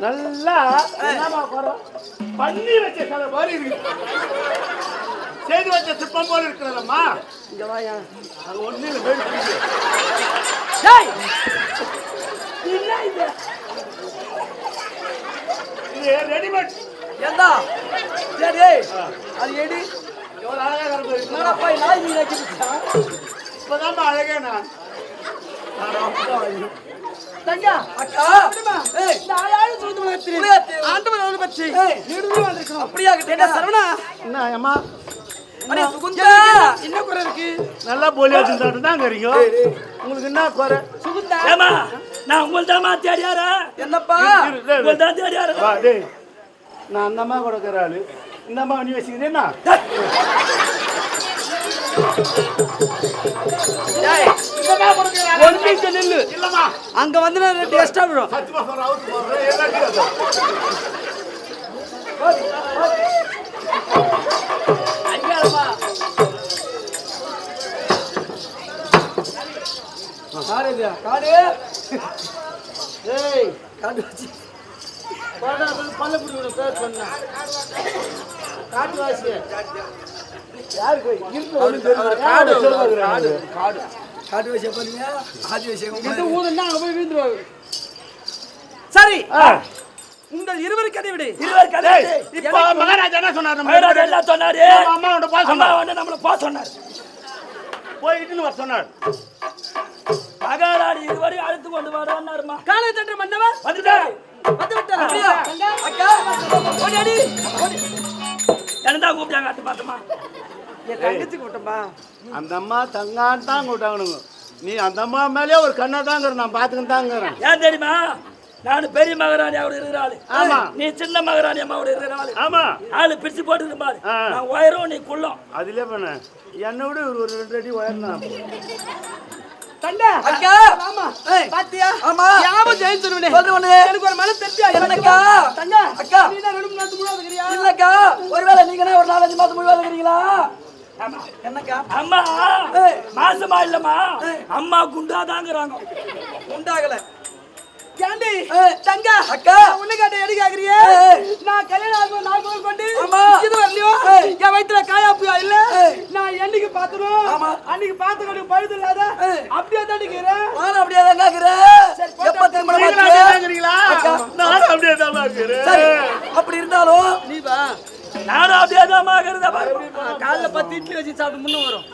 நல்லா என்னம்மா குறை? பண்ணி வச்ச சில மாதிரி இருக்கு. செய்து வச்ச சிப்பம் போல இருக்கிறதம்மா. இங்க வாயா. அது ஒண்ணு இல்லை இது? இது ரெடிமேட். ஏண்டா? டேய் அது எடி. எவ்வளவு அழகா கிடக்கு என்னடா போய் நாய் நீ நக்கிச்சா இப்பதாம்மா அழகே நான். என்ன சரவணா? என்ன அம்மா? அடே சுகுந்தா. என்ன குறை இருக்கு? நல்லா போலி வச்சுட்டு தான் இருக்கீங்க உங்களுக்கு என்ன குறை? சுகுந்தா. ஏமா நான் உங்கள் தாமா தேடியாரா? என்னப்பா? இரு, இரு, உங்கள் இரு. தான் தேடியாரா? வா டேய். நான் அந்த அம்மா கொடுக்குற ஆளு. இந்த அம்மா நீ வச்சுக்கிறேன்னா டேய் இந்த அம்மா கொடுக்குற ஆளு ஒரு நிமிஷம் நில்லு இல்லம்மா அங்க வந்து நான் ரெண்டு எக்ஸ்ட்ரா விடும். சத்தியமா சொல்ற அவுத்து போடுறேன். எல்லாத்தையும் காடு இது காடு? ஏய் காடு வச்சு. பல்ல பல்லக்குடியோட பேர் சொன்னா. காட்டுவாசி யாருக்கு இருக்கு ஒண்ணு தெரியுமா? காடு யாரு சொல்லுவாங்க? காடு காடு. காட்டு வச்சு பண்ணீங்க ஆதி வச்சு ஊதுன்னா அங்க போய் வீந்துருவாங்க சரி உங்கள் இருவருக்கு அதை விடு இருவர் கதை இப்ப மகாராஜா என்ன சொன்னார் நம்ம மயிலாடு எல்லாம் சொன்னாரு நம்ம அம்மா உன்ட்ட போக அம்மா சொன்னார் வந்து நம்மள போக சொன்னார் போயிட்டுன்னு வர சொன்னார் மகாராணி இருவரையும் அழைத்து கொண்டு வரோன்னாருமா காலை தட்டு மன்னவர் வந்துட்டாரு வந்து விட்டாரா அப்படியா அக்கா ஓடி அடி ஓடி என்ன தான் கூப்பிட்டாங்க அட்டு பார்த்தமா என் தங்கச்சி கூட்டமா? அந்த அம்மா தங்கான்னு தான் கூட்டாங்கணுங்க நீ அந்த அம்மா மேலே ஒரு கண்ணா தாங்கிற நான் பார்த்துக்கிட்டு தாங்கிறேன் ஏன் தெரியுமா? நான் பெரிய மகாராணி அவரு இருக்கிற ஆளு. ஆமா. நீ சின்ன மகாராணி அம்மாவோட இருக்கிற ஆளு. ஆமா. ஆளு பிரிச்சு போட்டு பாரு. ஆ. நான் உயரம் நீ குள்ளம். அதுலயே பண்ண. என்னை விட ஒரு ரெண்டு அடி உயர்னா ஒருவேளை நீங்க ஒரு நாலஞ்சு மாசம் ஆமா என்னக்கா? அம்மா. மாசமா இல்லம்மா. அம்மா குண்டாதாங்கிறாங்க. உண்டாகல ஏண்டி? தங்கா அக்கா. உன்னை கேட்ட எடி கேக்குறியே நான் கல்யாணம் ஆகும் நாலு முதல் கொண்டு இது வரலையோ என் வயித்துல காயாப்பியா இல்ல? நான் என்னைக்கு பாத்துறோம் அன்னைக்கு பார்த்து கொண்டு பழுது இல்லாத? அப்படியே தான் நிக்கிறேன் நானும் அப்படியே தான் கேக்குறேன் எப்ப கேக்குறீங்களா நானும் அப்படியே தான் பார்க்கிறேன் அப்படி இருந்தாலும் நீ வா. நானும் அப்படியே தான் காலைல பத்து இட்லி வச்சு சாப்பிட்டு முன்ன வரும்.